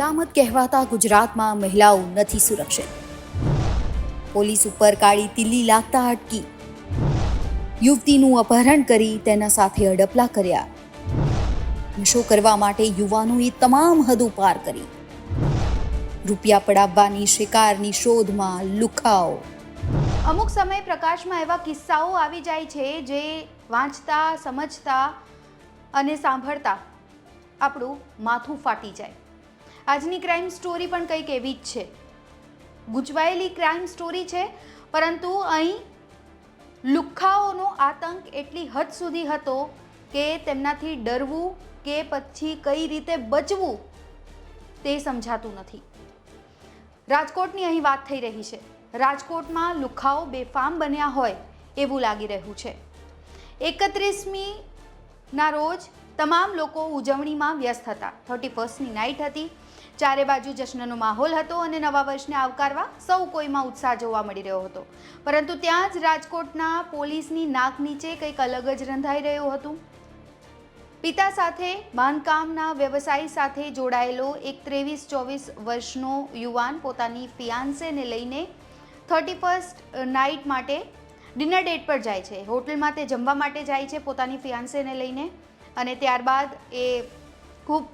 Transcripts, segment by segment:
સલામત કહેવાતા ગુજરાતમાં મહિલાઓ નથી સુરક્ષિત. પોલીસ ઉપર કાળી તિલ્લી લાગતા અટકી. યુવતીનું અપહરણ કરી તેના સાથે અડપલા કર્યા. નશો કરવા માટે યુવાનોએ તમામ હદો પાર કરી. રૂપિયા પડાવવાની શિકારની શોધમાં લુખાઓ. અમુક સમયે પ્રકાશમાં એવા કિસ્સાઓ આવી જાય છે જે વાંચતા, સમજતા અને સાંભળતા આપણું માથું ફાટી જાય. આજની ક્રાઇમ સ્ટોરી પણ કંઈક એવી જ છે. ગૂંચવાયેલી ક્રાઇમ સ્ટોરી છે, પરંતુ અહીં લુખ્ખાઓનો આતંક એટલી હદ સુધી હતો કે તેમનાથી ડરવું કે પછી કઈ રીતે બચવું તે સમજાતું નથી. રાજકોટની અહીં વાત થઈ રહી છે. રાજકોટમાં લુખાઓ બેફામ બન્યા હોય એવું લાગી રહ્યું છે. એકત્રીસમી ના રોજ તમામ લોકો ઉજવણીમાં વ્યસ્ત હતા. થર્ટી ફર્સ્ટની નાઇટ હતી. ચારે બાજુ જશ્નનો માહોલ હતો અને નવા વર્ષને આવકારવા સૌ કોઈમાં ઉત્સાહ જોવા મળી રહ્યો હતો. પરંતુ ત્યાં જ રાજકોટના પોલીસની નાક નીચે કંઈક અલગ જ રંધાઈ રહ્યું હતું. પિતા સાથે, બાંધકામના વ્યવસાય સાથે જોડાયેલો એક ત્રેવીસ ચોવીસ વર્ષનો યુવાન પોતાની ફિયાન્સેને લઈને થર્ટી ફર્સ્ટ નાઇટ માટે ડિનર ડેટ પર જાય છે. હોટલમાં તે જમવા માટે જાય છે પોતાની ફિયાન્સેને લઈને અને ત્યારબાદ એ ખૂબ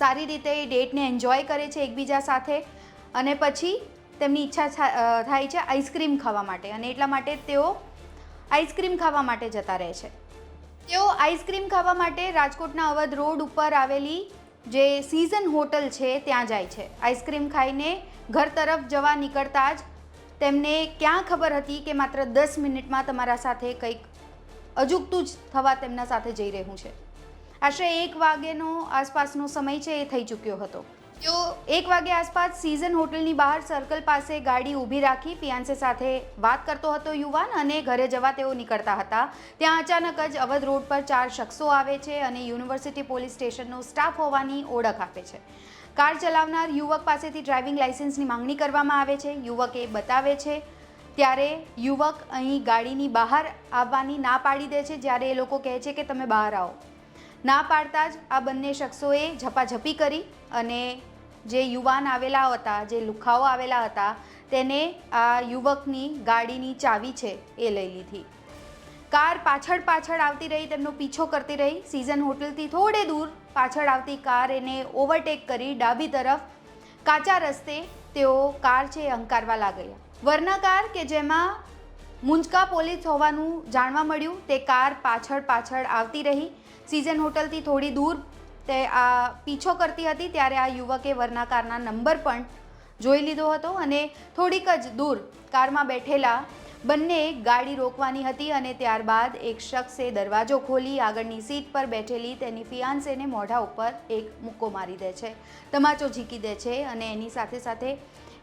સારી રીતે એ ડેટને એન્જોય કરે છે એકબીજા સાથે અને પછી તેમની ઈચ્છા થાય છે આઈસ્ક્રીમ ખાવા માટે અને એટલા માટે તેઓ આઈસ્ક્રીમ ખાવા માટે જતા રહે છે. તેઓ આઈસ્ક્રીમ ખાવા માટે રાજકોટના અવધ રોડ ઉપર આવેલી જે સિઝન હોટલ છે ત્યાં જાય છે. આઈસ્ક્રીમ ખાઈને ઘર તરફ જવા નીકળતા જ તેમને ક્યાં ખબર હતી કે માત્ર દસ મિનિટમાં તમારા સાથે કંઈક અજુગતું જ થવા તેમના સાથે જઈ રહ્યું છે. આશરે એક વાગ્યેનો આસપાસનો સમય છે એ થઈ ચૂક્યો હતો. તો એક વાગે આસપાસ સિઝન હોટલની બહાર સર્કલ પાસે ગાડી ઊભી રાખી ફિયાન્સે સાથે વાત કરતો હતો યુવાન અને ઘરે જવા તેઓ નીકળતા હતા. ત્યાં અચાનક જ અવધ રોડ પર ચાર શખ્સો આવે છે અને યુનિવર્સિટી પોલીસ સ્ટેશનનો સ્ટાફ હોવાની ઓળખ આપે છે. કાર ચલાવનાર યુવક પાસેથી ડ્રાઇવિંગ લાઇસન્સની માંગણી કરવામાં આવે છે. યુવક એ બતાવે છે ત્યારે યુવક અહીં ગાડીની બહાર આવવાની ના પાડી દે છે. જ્યારે એ લોકો કહે છે કે તમે બહાર આવો. ના પાડતા જ આ બંને શખ્સોએ ઝપાઝપી કરી અને જે યુવાન આવેલા હતા, જે લુખાઓ આવેલા હતા, તેને આ યુવકની ગાડીની ચાવી છે એ લઈ લીધી. કાર પાછળ પાછળ આવતી રહી, તેમનો પીછો કરતી રહી. સિઝન હોટલથી થોડે દૂર પાછળ આવતી કાર એને ઓવરટેક કરી ડાબી તરફ કાચા રસ્તે તેઓ કાર છે એ હંકારવા લાગ્યા. વર્ના કાર કે જેમાં મુંજકા પોલીસ હોવાનું જાણવા મળ્યું, તે કાર પાછળ પાછળ આવતી રહી. સીઝન હોટલથી થોડી દૂર તે આ પીછો કરતી હતી, ત્યારે આ યુવકે વરના કારના નંબર પણ જોઈ લીધો હતો અને થોડીક જ દૂર કારમાં બેઠેલા બંને ગાડી રોકવાની હતી અને ત્યારબાદ એક શખ્સે દરવાજો ખોલી આગળની સીટ પર બેઠેલી તેની ફિયાન્સેને મોઢા ઉપર એક મુક્કો મારી દે છે, તમાચો ઝીકી દે છે અને એની સાથે સાથે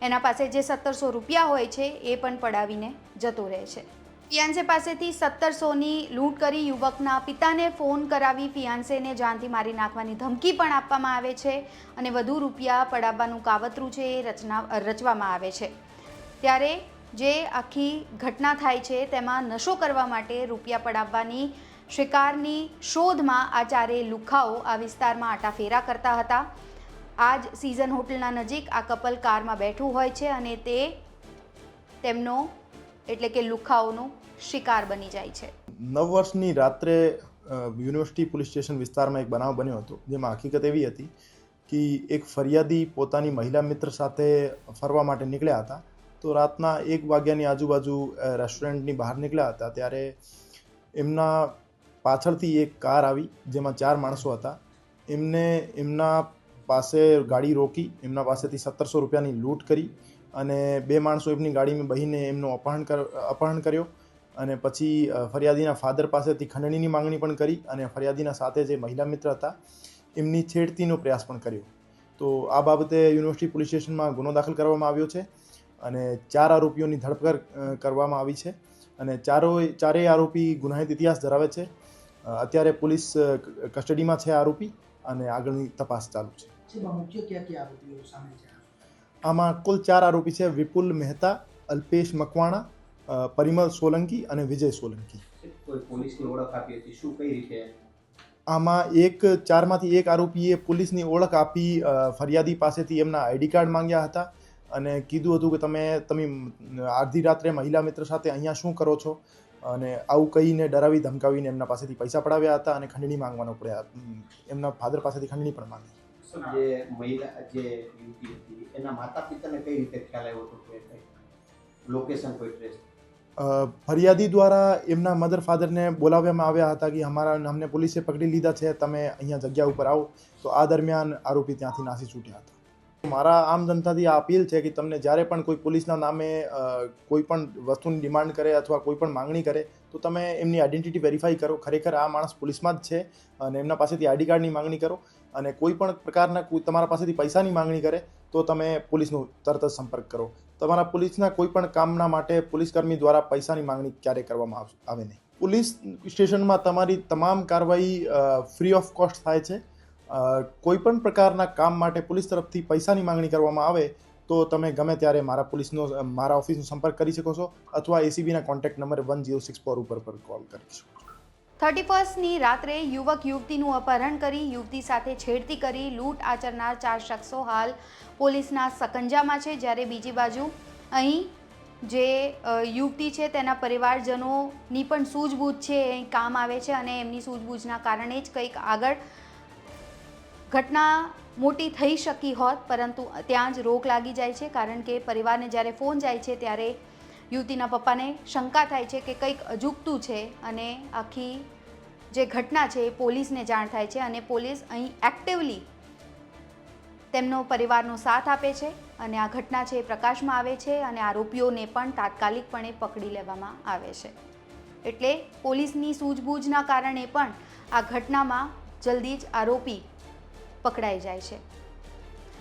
એના પાસે જે સત્તરસો રૂપિયા હોય છે એ પણ પડાવીને જતો રહે છે. ફિયાન્સે પાસેથી સત્તરસોની લૂંટ કરી યુવકના પિતાને ફોન કરાવી ફિયાન્સેને જાનથી મારી નાખવાની ધમકી પણ આપવામાં આવે છે અને વધુ રૂપિયા પડાવવાનું કાવતરું છે એ રચના, રચવામાં આવે છે. ત્યારે જે આખી ઘટના થાય છે તેમાં નશો કરવા માટે રૂપિયા પડાવવાની શિકારની શોધમાં આ ચારે લુખાઓ આ વિસ્તારમાં આટાફેરા કરતા હતા. આજ સિઝન હોટલના નજીક આ કપલ કારમાં બેઠું હોય છે અને તે તેમનો એટલે કે લુખાઓનો શિકાર બની જાય છે. નવ વર્ષની રાત્રે યુનિવર્સિટી પોલીસ સ્ટેશન વિસ્તારમાં એક બનાવ બન્યો હતો, જેમાં હકીકત એવી હતી કે એક ફરિયાદી પોતાની મહિલા મિત્ર સાથે ફરવા માટે નીકળ્યા હતા. તો રાતના એક વાગ્યાની આજુબાજુ રેસ્ટોરન્ટની બહાર નીકળ્યા હતા, ત્યારે એમના પાછળથી એક કાર આવી, જેમાં ચાર માણસો હતા. એમને, એમના પાસે ગાડી રોકી, એમના પાસેથી સત્તરસો રૂપિયાની લૂંટ કરી અને બે માણસો એમની ગાડીમાં બહીને એમનું અપહરણ અપહરણ કર્યો અને પછી ફરિયાદીના ફાધર પાસેથી ખંડણીની માંગણી પણ કરી અને ફરિયાદીના સાથે જે મહિલા મિત્ર હતા, એમની છેડતીનો પ્રયાસ પણ કર્યો. તો આ બાબતે યુનિવર્સિટી પોલીસ સ્ટેશનમાં ગુનો દાખલ કરવામાં આવ્યો છે અને ચાર આરોપીઓની ધરપકડ કરવામાં આવી છે અને ચારો, ચારેય આરોપી ગુનાહિત ઇતિહાસ ધરાવે છે. અત્યારે પોલીસ કસ્ટડીમાં છે આરોપી અને આગળની તપાસ ચાલુ છે. જેમાં મુખ્ય ક્યાં ક્યાં આરોપીઓ સામેલ છે? આમાં કુલ ચાર આરોપી છે વિપુલ મહેતા અલ્પેશ મકવાણા પરિમલ સોલંકી અને વિજય સોલંકી. પોલીસની ઓળખ આપી હતી? શું કઈ રીતે? આમાં એક ચારમાંથી એક આરોપીએ પોલીસની ઓળખ આપી ફરિયાદી પાસેથી એમના આઈડી કાર્ડ માંગ્યા હતા અને કીધું હતું કે તમે તમે અડધી રાત્રે મહિલા મિત્ર સાથે અહીંયા શું કરો છો? અને આવું કહીને ડરાવી ધમકાવીને એમના પાસેથી પૈસા પડાવ્યા હતા અને ખંડણી માંગવાનો પડ્યા એમના ફાધર પાસેથી ખંડણી પણ માંગી. જે મહિલા, જે યુવતી હતી, એના માતા પિતાને કઈ રીતે ખ્યાલ આવ્યો હતો કે લોકેશન કોઈ ટ્રેસ ફરિયાદી દ્વારા એમના મધર ફાધરને બોલાવવામાં આવ્યા હતા કે અમારા અમને પોલીસે પકડી લીધા છે, તમે અહીંયા જગ્યા ઉપર આવો. તો આ દરમિયાન આરોપી ત્યાંથી નાસી છૂટ્યા હતા. મારા આમ જનતાથી આ અપીલ છે કે તમને જ્યારે પણ કોઈ પોલીસના નામે કોઈ પણ વસ્તુની ડિમાન્ડ કરે અથવા કોઈ પણ માંગણી કરે, તો તમે એમની આઈડેન્ટિટી વેરીફાઈ કરો. ખરેખર આ માણસ પોલીસમાં જ છે અને એમના પાસેથી આઈડી કાર્ડની માંગણી કરો. અને કોઈ પણ પ્રકારના તમારા પાસેથી પૈસાની માંગણી કરે, તો તમે પોલીસનો તરત જ સંપર્ક કરો. તમારા પોલીસના કોઈ પણ કામના માટે પોલીસકર્મી દ્વારા પૈસાની માંગણી ક્યારે કરવામાં આવે નહીં. પોલીસ સ્ટેશનમાં તમારી તમામ કાર્યવાહી ફ્રી ઓફ કોસ્ટ થાય છે. કોઈપણ કોઈ પણ પ્રકારના કામ માટે પોલીસ તરફથી પૈસાની માંગણી કરવામાં આવે, તો તમે ગમે ત્યારે મારા પોલીસનો, મારા ઓફિસનો સંપર્ક કરી શકો છો અથવા એસીબીના contact number one zero six four ઉપર પર કોલ કરી શકો છો. થર્ટી ફર્સ્ટની રાત્રે યુવક યુવતીનું અપહરણ કરી યુવતી સાથે છેડતી કરી લૂંટ આચરનાર ચાર શખ્સો હાલ પોલીસના સકંજામાં છે. જ્યારે બીજી બાજુ અહીં જે યુવતી છે તેના પરિવારજનોની પણ સૂઝબૂઝ છે, એ કામ આવે છે અને એમની સૂઝબૂઝના કારણે જ કંઈક આગળ ઘટના મોટી થઈ શકી હોત, પરંતુ ત્યાં જ રોક લાગી જાય છે. કારણ કે પરિવારને જ્યારે ફોન જાય છે ત્યારે યુવતીના પપ્પાને શંકા થાય છે કે કંઈક અજુગતું છે અને આખી જે ઘટના છે એ પોલીસને જાણ થાય છે અને પોલીસ અહીં એક્ટિવલી તેમનો પરિવારનો સાથ આપે છે અને આ ઘટના છે એ પ્રકાશમાં આવે છે અને આરોપીઓને પણ તાત્કાલિકપણે પકડી લેવામાં આવે છે. એટલે પોલીસની સૂઝબૂઝના કારણે પણ આ ઘટનામાં જલ્દી જ આરોપી પકડાઈ જાય છે.